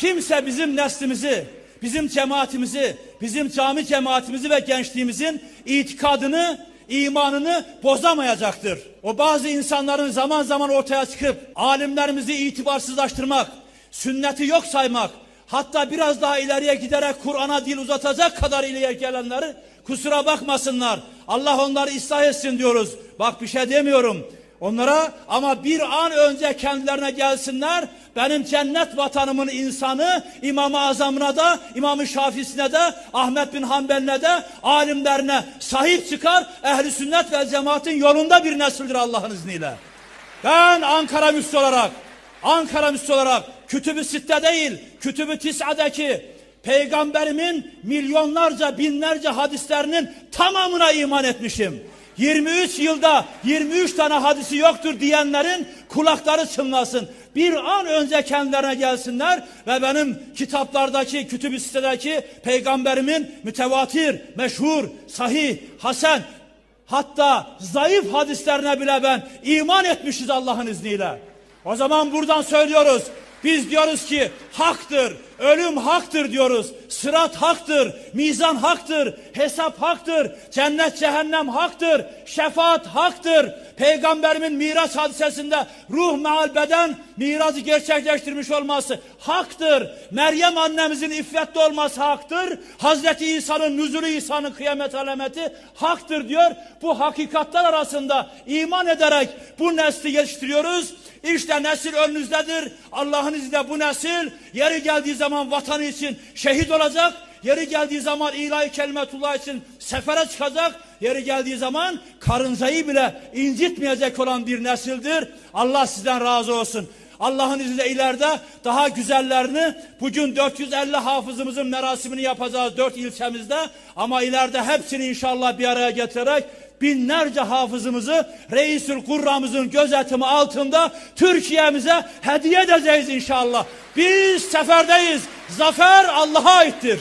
kimse bizim neslimizi, bizim cemaatimizi, bizim cami cemaatimizi ve gençliğimizin itikadını, imanını bozamayacaktır. O bazı insanların zaman zaman ortaya çıkıp alimlerimizi itibarsızlaştırmak, sünneti yok saymak, hatta biraz daha ileriye giderek Kur'an'a dil uzatacak kadar ileriye gelenleri kusura bakmasınlar. Allah onları ıslah etsin diyoruz. Bak bir şey demiyorum onlara ama bir an önce kendilerine gelsinler. Benim cennet vatanımın insanı İmam-ı Azam'ına da, İmam-ı Şafisine de, Ahmet bin Hanbel'ine de, alimlerine sahip çıkar. Ehli sünnet ve cemaatin yolunda bir nesildir Allah'ın izniyle. Ben Ankara Müslü olarak, Ankara Müslü olarak Kütüb-ü Sitte değil, Kütüb-ü Tis'adaki peygamberimin milyonlarca binlerce hadislerinin tamamına iman etmişim. 23 yılda 23 tane hadisi yoktur diyenlerin kulakları çınlasın. Bir an önce kendilerine gelsinler ve benim kitaplardaki, kütüb-i sitedeki peygamberimin mütevatir, meşhur, sahih, hasen hatta zayıf hadislerine bile ben iman etmişiz Allah'ın izniyle. O zaman buradan söylüyoruz. Biz diyoruz ki haktır, ölüm haktır diyoruz. Sırat haktır, mizan haktır, hesap haktır, cennet cehennem haktır, şefaat haktır. Peygamberimin Miraç hadisesinde ruh meal beden miracı gerçekleştirmiş olması haktır. Meryem annemizin iffetli olması haktır. Hazreti İsa'nın nüzulü İsa'nın kıyamet alameti haktır diyor. Bu hakikatler arasında iman ederek bu nesli yetiştiriyoruz. İşte nesil önünüzdedir. Allah'ın izniyle bu nesil yeri geldiği zaman vatanı için şehit olacak. Yeri geldiği zaman ilahi kelimetullah için sefere çıkacak. Yeri geldiği zaman karıncayı bile incitmeyecek olan bir nesildir. Allah sizden razı olsun. Allah'ın izniyle ileride daha güzellerini bugün 450 hafızımızın merasimini yapacağız dört ilçemizde. Ama ileride hepsini inşallah bir araya getirerek binlerce hafızımızı Reisül Kurramızın gözetimi altında Türkiye'mize hediye edeceğiz inşallah. Biz seferdeyiz. Zafer Allah'a aittir.